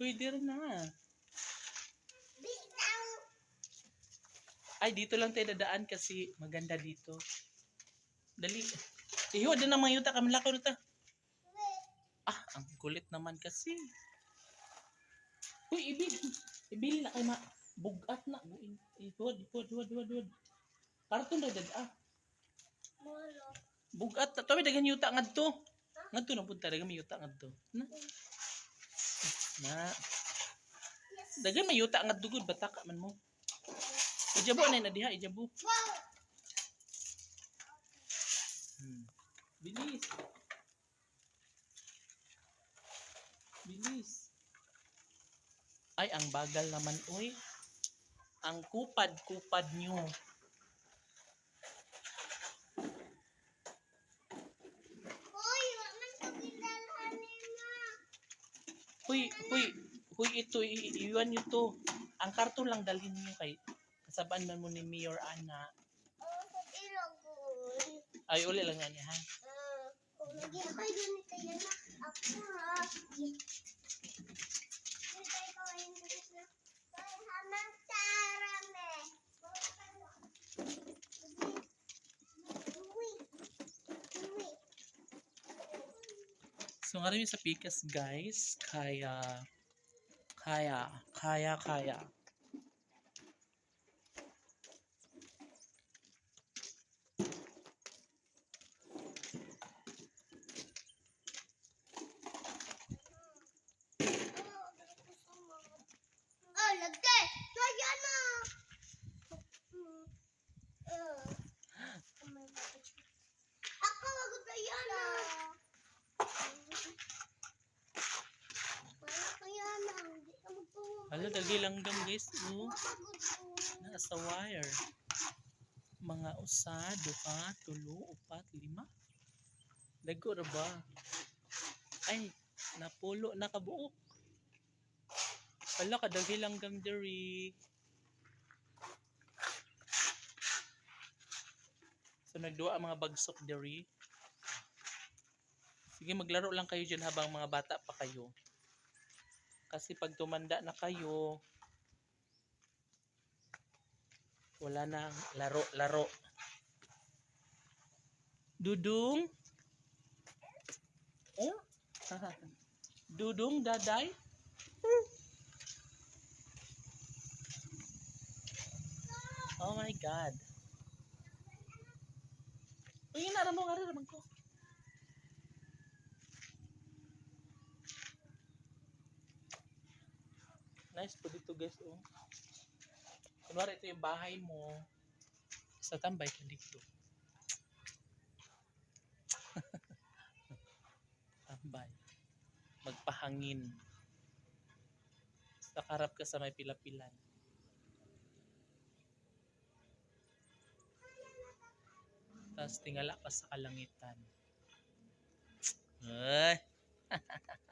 Pwede rin na. Bitaw. Ay, dito lang tayo dadaan kasi maganda dito. Dali. Iho, din naman yuta kami lako na ta. Wait. Ah, ang kulit naman kasi. Uy, ibil. Ibil na kay ma. Bugat na. Ihuad, ihuad, ihuad, ihuad. Karton na dad. Bugat na. Tawid, dagan yuta nga to. Nga to, napunta. Dagan may yuta nga to. Na. Na. Dagan may yuta nga dugod. Bataka man mo. Ijabo na na diha. Ijabo. Hmm. Bilis. Bilis. Ay, ang bagal naman, uy. Ang kupad-kupad nyo. Hoy, wag man ka pindalhan ni ma. Huy, huy, huy, ito, i- i- iwan nyo to. Ang karton lang dalhin nyo kay kasabaan man mo ni Mayor Ana. Ay, uli lang yan, ha? Ah, kung lagi na kayo ni kaya na ako ha. Hindi tayo kawain dito na. Hoy, hamang tarame. Uwi. Uwi. So, nga sa Pikas, guys. Kaya, kaya, kaya, kaya. Oh, lagay! Kaya na! Ako, wag kaya na! Wala kaya na, hindi ka magtuwa. Hala, dali lang dam, guys. Oh, nasa wire. Mga usa, duha, tulo, upat, lima. Dago ba? Ay, napulo, nakabuok. Hala, kadagi lang gam diri. So, nagduwa ang mga bagsok diri. Sige, maglaro lang kayo dyan habang mga bata pa kayo. Kasi pag tumanda na kayo, wala nang laro-laro. Dudung? Oh? Dudung, daday? Oh my God. Uy, naram mo, nga naman ko. Nice po dito guys, oh. Kunwari ito yung bahay mo. Sa tambay ka dito. tambay. Magpahangin. Sa karap ka sa may pilapilan. Tapos tingala ka sa kalangitan. Ay!